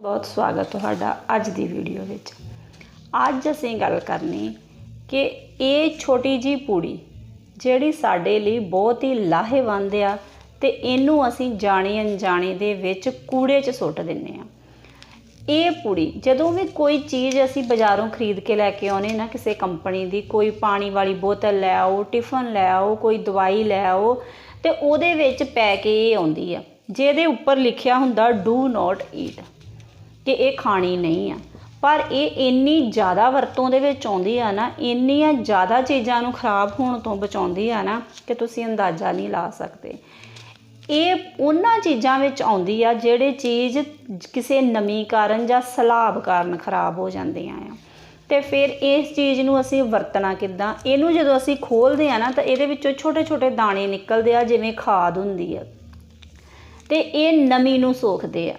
ਬਹੁਤ ਸਵਾਗਤ ਤੁਹਾਡਾ ਅੱਜ ਦੀ ਵੀਡੀਓ ਵਿੱਚ। ਅੱਜ ਅਸੀਂ ਗੱਲ ਕਰਨੀ ਕਿ ਇਹ ਛੋਟੀ ਜੀ ਪੂੜੀ ਜਿਹੜੀ ਸਾਡੇ ਲਈ ਬਹੁਤ ਹੀ ਲਾਹੇਵੰਦ ਆ ਤੇ ਇਹਨੂੰ ਅਸੀਂ ਜਾਣੇ ਅਣਜਾਣੇ ਦੇ ਵਿੱਚ ਕੂੜੇ 'ਚ ਸੁੱਟ ਦਿੰਨੇ ਆ। ਇਹ ਪੂੜੀ ਜਦੋਂ ਵੀ ਕੋਈ ਚੀਜ਼ ਅਸੀਂ ਬਾਜ਼ਾਰੋਂ ਖਰੀਦ ਕੇ ਲੈ ਕੇ ਆਉਨੇ ਨਾ ਕਿਸੇ ਕੰਪਨੀ ਦੀ, ਕੋਈ ਪਾਣੀ ਵਾਲੀ ਬੋਤਲ ਲੈ ਆਓ, ਟਿਫਨ ਲੈ ਆਓ, ਕੋਈ ਦਵਾਈ ਲੈ ਆਓ, ਤੇ ਉਹਦੇ ਵਿੱਚ ਪੈ ਕੇ ਇਹ ਆਉਂਦੀ ਆ। ਜਿਹਦੇ ਉੱਪਰ ਲਿਖਿਆ ਹੁੰਦਾ ਡੂ ਨਾਟ ਈਟ ਕਿ ਇਹ ਖਾਣੀ ਨਹੀਂ ਆ। ਪਰ ਇਹ ਇੰਨੀ ਜ਼ਿਆਦਾ ਵਰਤੋਂ ਦੇ ਵਿੱਚ ਆਉਂਦੀ ਆ ਨਾ, ਇੰਨੀਆਂ ਜ਼ਿਆਦਾ ਚੀਜ਼ਾਂ ਨੂੰ ਖਰਾਬ ਹੋਣ ਤੋਂ ਬਚਾਉਂਦੀ ਆ ਨਾ ਕਿ ਤੁਸੀਂ ਅੰਦਾਜ਼ਾ ਨਹੀਂ ਲਾ ਸਕਦੇ। ਇਹ ਉਹਨਾਂ ਚੀਜ਼ਾਂ ਵਿੱਚ ਆਉਂਦੀ ਆ ਜਿਹੜੇ ਚੀਜ਼ ਕਿਸੇ ਨਮੀ ਕਾਰਨ ਜਾਂ ਸਲਾਬ ਕਾਰਨ ਖਰਾਬ ਹੋ ਜਾਂਦੀਆਂ ਆ। ਤੇ ਫਿਰ ਇਸ ਚੀਜ਼ ਨੂੰ ਅਸੀਂ ਵਰਤਣਾ ਕਿੱਦਾਂ? ਇਹਨੂੰ ਜਦੋਂ ਅਸੀਂ ਖੋਲਦੇ ਆ ਨਾ ਤਾਂ ਇਹਦੇ ਵਿੱਚੋਂ ਛੋਟੇ ਛੋਟੇ ਦਾਣੇ ਨਿਕਲਦੇ ਆ, ਜਿਵੇਂ ਖਾਦ ਹੁੰਦੀ ਆ। ਤੇ ਇਹ ਨਮੀ ਨੂੰ ਸੋਖਦੇ ਆ।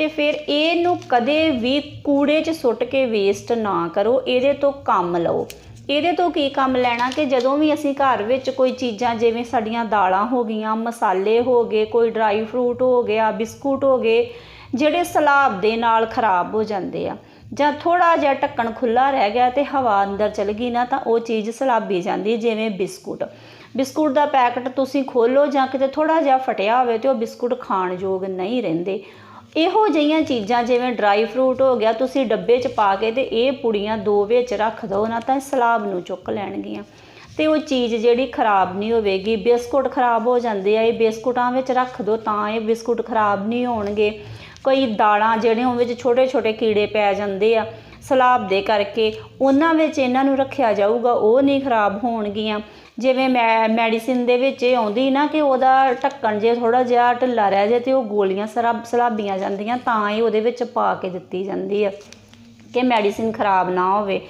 ਤੇ ਫਿਰ ਇਹਨੂੰ ਕਦੇ ਵੀ ਕੂੜੇ 'ਚ ਸੁੱਟ ਕੇ ਵੇਸਟ ਨਾ ਕਰੋ, ਇਹਦੇ ਤੋਂ ਕੰਮ ਲਓ। ਇਹਦੇ ਤੋਂ ਕੀ ਕੰਮ ਲੈਣਾ ਕਿ ਜਦੋਂ ਵੀ ਅਸੀਂ ਘਰ ਵਿੱਚ ਕੋਈ ਚੀਜ਼ਾਂ ਜਿਵੇਂ ਸਾਡੀਆਂ ਦਾਲਾਂ ਹੋ ਗਈਆਂ, ਮਸਾਲੇ ਹੋ ਗਏ, ਕੋਈ ਡਰਾਈ ਫਰੂਟ ਹੋ ਗਿਆ, ਬਿਸਕੁਟ ਹੋ ਗਏ, ਜਿਹੜੇ ਸਲਾਬ ਦੇ ਨਾਲ ਖਰਾਬ ਹੋ ਜਾਂਦੇ ਆ ਜਾਂ ਥੋੜਾ ਜਿਹਾ ਢੱਕਣ ਖੁੱਲਾ ਰਹਿ ਗਿਆ ਤੇ ਹਵਾ ਅੰਦਰ ਚਲ ਗਈ ਨਾ ਤਾਂ ਉਹ ਚੀਜ਼ ਸਲਾਬੀ ਜਾਂਦੀ ਜਿਵੇਂ ਬਿਸਕੁਟ। ਬਿਸਕੁਟ ਦਾ ਪੈਕਟ ਤੁਸੀਂ ਖੋਲੋ ਜਾਂ ਕਿਤੇ ਥੋੜਾ ਜਿਹਾ ਫਟਿਆ ਹੋਵੇ ਤੇ ਉਹ ਬਿਸਕੁਟ ਖਾਣ ਯੋਗ ਨਹੀਂ ਰਹਿੰਦੇ। ਇਹੋ ਜਿਹੀਆਂ ਚੀਜ਼ਾਂ ਜਿਵੇਂ ਡਰਾਈ ਫਰੂਟ ਹੋ ਗਿਆ, ਤੁਸੀਂ ਡੱਬੇ 'ਚ ਪਾ ਕੇ ਤੇ ਇਹ ਪੁੜੀਆਂ ਦੋ ਵਿੱਚ ਰੱਖ ਦਿਓ, ਨਾ ਤਾਂ ਸਲਾਬ ਨੂੰ ਚੁੱਕ ਲੈਣਗੀਆਂ। ਤੇ ਉਹ ਚੀਜ਼ ਜਿਹੜੀ ਖਰਾਬ ਨਹੀਂ ਹੋਵੇਗੀ, ਬਿਸਕੁਟ ਖਰਾਬ ਹੋ ਜਾਂਦੇ ਆ, ਇਹ ਬਿਸਕੁਟਾਂ ਵਿੱਚ ਰੱਖ ਦਿਓ ਤਾਂ ਇਹ ਬਿਸਕੁਟ ਖਰਾਬ ਨਹੀਂ ਹੋਣਗੇ। ਕੋਈ ਦਾਲਾਂ ਜਿਹੜੀਆਂ ਉਹ ਵਿੱਚ ਛੋਟੇ ਛੋਟੇ ਕੀੜੇ ਪੈ ਜਾਂਦੇ ਆ, ਸਲਾਬ ਦੇ ਕਰਕੇ ਉਹਨਾਂ ਵਿੱਚ ਇਹਨਾਂ ਨੂੰ ਰੱਖਿਆ ਜਾਊਗਾ, ਉਹ ਨਹੀਂ ਖਰਾਬ ਹੋਣਗੀਆਂ। ਜਿਵੇਂ ਮੈਂ ਮੈਡੀਸਿਨ ਦੇ ਵਿੱਚ ਇਹ ਆਉਂਦੀ ਨਾ ਕਿ ਉਹਦਾ ਢੱਕਣ ਜੇ ਥੋੜਾ ਜਿਹਾ ਢਿੱਲਾ ਰਹਿ ਜੇ ਤੇ ਉਹ ਗੋਲੀਆਂ ਸਰਾਬ ਸਲਾਬੀਆਂ ਜਾਂਦੀਆਂ ਤਾਂ ਇਹ ਉਹਦੇ ਵਿੱਚ ਪਾ ਕੇ ਦਿੱਤੀ ਜਾਂਦੀ ਆ ਕਿ ਮੈਡੀਸਿਨ ਖਰਾਬ ਨਾ ਹੋਵੇ।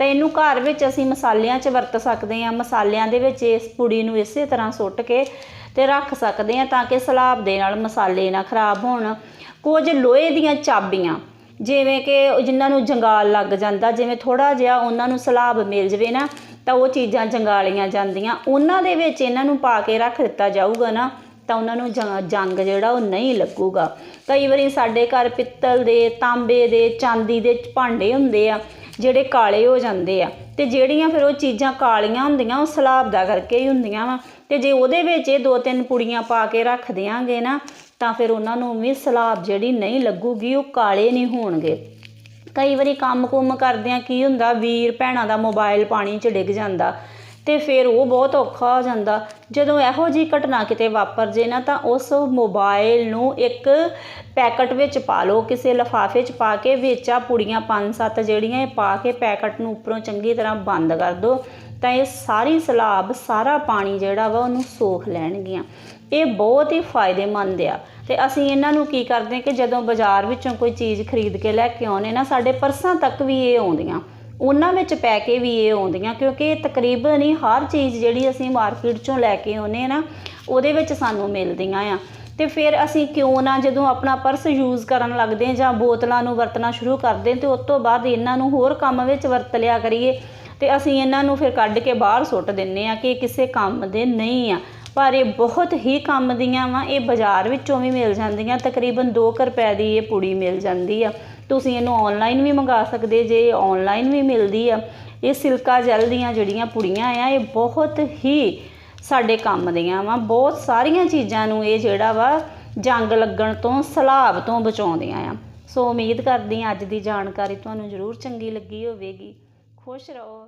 ਤਾਂ ਇਹਨੂੰ ਘਰ ਵਿੱਚ ਅਸੀਂ ਮਸਾਲਿਆਂ 'ਚ ਵਰਤ ਸਕਦੇ ਹਾਂ। ਮਸਾਲਿਆਂ ਦੇ ਵਿੱਚ ਇਸ ਪੁੜੀ ਨੂੰ ਇਸੇ ਤਰ੍ਹਾਂ ਸੁੱਟ ਕੇ ਤੇ ਰੱਖ ਸਕਦੇ ਹਾਂ ਤਾਂ ਕਿ ਸਲਾਬ ਦੇ ਨਾਲ ਮਸਾਲੇ ਨਾ ਖਰਾਬ ਹੋਣ। ਕੁਝ ਲੋਹੇ ਦੀਆਂ ਚਾਬੀਆਂ, ਜਿਵੇਂ ਕਿ ਜਿਨ੍ਹਾਂ ਨੂੰ ਜੰਗਾਲ ਲੱਗ ਜਾਂਦਾ, ਜਿਵੇਂ ਥੋੜਾ ਜਿਹਾ ਉਹਨਾਂ ਨੂੰ ਸਲਾਬ ਮਿਲ ਜਵੇ ਨਾ, ਤਾਂ ਉਹ ਚੀਜ਼ਾਂ ਜੰਗਾਲੀਆਂ ਜਾਂਦੀਆਂ। ਉਹਨਾਂ ਦੇ ਵਿੱਚ ਇਹਨਾਂ ਨੂੰ ਪਾ ਕੇ ਰੱਖ ਦਿੱਤਾ ਜਾਊਗਾ ਨਾ, ਤਾਂ ਉਹਨਾਂ ਨੂੰ ਜੰ- ਜੰਗ ਜਿਹੜਾ ਉਹ ਨਹੀਂ ਲੱਗੂਗਾ। ਕਈ ਵਾਰੀ ਸਾਡੇ ਘਰ ਪਿੱਤਲ ਦੇ, ਤਾਂਬੇ ਦੇ, ਚਾਂਦੀ ਦੇ ਭਾਂਡੇ ਹੁੰਦੇ ਆ ਜਿਹੜੇ ਕਾਲੇ ਹੋ ਜਾਂਦੇ ਆ। ਤੇ ਜਿਹੜੀਆਂ ਫਿਰ ਉਹ ਚੀਜ਼ਾਂ ਕਾਲੀਆਂ ਹੁੰਦੀਆਂ, ਉਹ ਸਲਾਬ ਦਾ ਕਰਕੇ ਹੀ ਹੁੰਦੀਆਂ ਵਾ। ਤੇ ਜੇ ਉਹਦੇ ਵਿੱਚ ਇਹ ਦੋ ਤਿੰਨ ਪੁੜੀਆਂ ਪਾ ਕੇ ਰੱਖ ਦਿਆਂਗੇ ਨਾ, ਤਾਂ ਫਿਰ ਉਹਨਾਂ ਨੂੰ ਵੀ ਸਲਾਬ ਜਿਹੜੀ ਨਹੀਂ ਲੱਗੂਗੀ, ਉਹ ਕਾਲੇ ਨਹੀਂ ਹੋਣਗੇ। ਕਈ ਵਾਰੀ ਕੰਮ ਕੁਮ ਕਰਦਿਆਂ ਕੀ ਹੁੰਦਾ, ਵੀਰ ਭੈਣਾਂ ਦਾ ਮੋਬਾਈਲ ਪਾਣੀ 'ਚ ਡਿੱਗ ਜਾਂਦਾ। ਤੇ ਫਿਰ ਉਹ ਬਹੁਤ ਔਖਾ ਹੋ ਜਾਂਦਾ। ਜਦੋਂ ਇਹੋ ਜੀ ਘਟਨਾ ਕਿਤੇ ਵਾਪਰ ਜੇ ਨਾ, ਤਾਂ ਉਸ ਮੋਬਾਈਲ ਨੂੰ ਇੱਕ ਪੈਕਟ ਵਿੱਚ ਪਾ ਲਓ, ਕਿਸੇ ਲਿਫਾਫੇ 'ਚ ਪਾ ਕੇ ਵਿੱਚ ਆ ਪੁੜੀਆਂ ਪੰਜ ਸੱਤ ਜਿਹੜੀਆਂ, ਇਹ ਪਾ ਕੇ ਪੈਕਟ ਨੂੰ ਉੱਪਰੋਂ ਚੰਗੀ ਤਰ੍ਹਾਂ ਬੰਦ ਕਰ ਦਿਓ ਤਾਂ ਇਹ ਸਾਰੀ ਸਲਾਬ, ਸਾਰਾ ਪਾਣੀ ਜਿਹੜਾ ਵਾ ਉਹਨੂੰ ਸੋਖ ਲੈਣਗੀਆਂ। ਇਹ ਬਹੁਤ ਹੀ ਫਾਇਦੇਮੰਦ ਆ। ਤੇ ਅਸੀਂ ਇਹਨਾਂ ਨੂੰ ਕੀ ਕਰਦੇ ਹਾਂ ਕਿ ਜਦੋਂ ਬਾਜ਼ਾਰ ਵਿੱਚੋਂ ਕੋਈ ਚੀਜ਼ ਖਰੀਦ ਕੇ ਲੈ ਕੇ ਆਉਨੇ ਨਾ, ਸਾਡੇ ਪਰਸਾਂ ਤੱਕ ਵੀ ਇਹ ਆਉਂਦੀਆਂ। ਉਹਨਾਂ ਵਿੱਚ ਪੈ ਕੇ ਵੀ ਇਹ ਆਉਂਦੀਆਂ, ਕਿਉਂਕਿ ਇਹ ਤਕਰੀਬਨ ਹੀ ਹਰ ਚੀਜ਼ ਜਿਹੜੀ ਅਸੀਂ ਮਾਰਕੀਟ ਚੋਂ ਲੈ ਕੇ ਆਉਨੇ ਨਾ, ਉਹਦੇ ਵਿੱਚ ਸਾਨੂੰ ਮਿਲਦੀਆਂ ਆ। ਤੇ ਫਿਰ ਅਸੀਂ ਕਿਉਂ ਨਾ ਜਦੋਂ ਆਪਣਾ ਪਰਸ ਯੂਜ਼ ਕਰਨ ਲੱਗਦੇ ਹਾਂ ਜਾਂ ਬੋਤਲਾਂ ਨੂੰ ਵਰਤਣਾ ਸ਼ੁਰੂ ਕਰਦੇ ਹਾਂ, ਤੇ ਉਸ ਤੋਂ ਬਾਅਦ ਇਹਨਾਂ ਨੂੰ ਹੋਰ ਕੰਮ ਵਿੱਚ ਵਰਤ ਲਿਆ ਕਰੀਏ, ਤੇ ਅਸੀਂ ਇਹਨਾਂ ਨੂੰ ਫਿਰ ਕੱਢ ਕੇ ਬਾਹਰ ਸੁੱਟ ਦਿੰਨੇ ਆ ਕਿ ਕਿਸੇ ਕੰਮ ਦੇ ਨਹੀਂ ਆ। ਪਰ ਇਹ ਬਹੁਤ ਹੀ ਕੰਮ ਦੀਆਂ ਵਾ, ਇਹ ਬਾਜ਼ਾਰ ਵਿੱਚੋਂ ਵੀ ਮਿਲ ਜਾਂਦੀਆਂ, ਤਕਰੀਬਨ 2 ਰੁਪਏ ਦੀ ਇਹ ਪੁੜੀ ਮਿਲ ਜਾਂਦੀ ਆ। ਤੁਸੀਂ ਇਹਨੂੰ ਆਨਲਾਈਨ ਵੀ ਮੰਗਾ ਸਕਦੇ, ਜੇ ਆਨਲਾਈਨ ਵੀ ਮਿਲਦੀ ਆ, ਇਹ ਸਿਲਕਾ ਜੈਲ ਦੀਆਂ ਜਿਹੜੀਆਂ ਪੁੜੀਆਂ ਆ, ਇਹ ਬਹੁਤ ਹੀ ਸਾਡੇ ਕੰਮ ਦੀਆਂ ਵਾ, ਬਹੁਤ ਸਾਰੀਆਂ ਚੀਜ਼ਾਂ ਨੂੰ ਇਹ ਜਿਹੜਾ ਵਾ ਜੰਗ ਲੱਗਣ ਤੋਂ, ਸਲਾਬ ਤੋਂ ਬਚਾਉਂਦੀਆਂ ਆ। ਸੋ ਉਮੀਦ ਕਰਦੀ ਹਾਂ ਅੱਜ ਦੀ ਜਾਣਕਾਰੀ ਤੁਹਾਨੂੰ ਜ਼ਰੂਰ ਚੰਗੀ ਲੱਗੀ ਹੋਵੇਗੀ। ਖੁਸ਼ ਰਹੋ।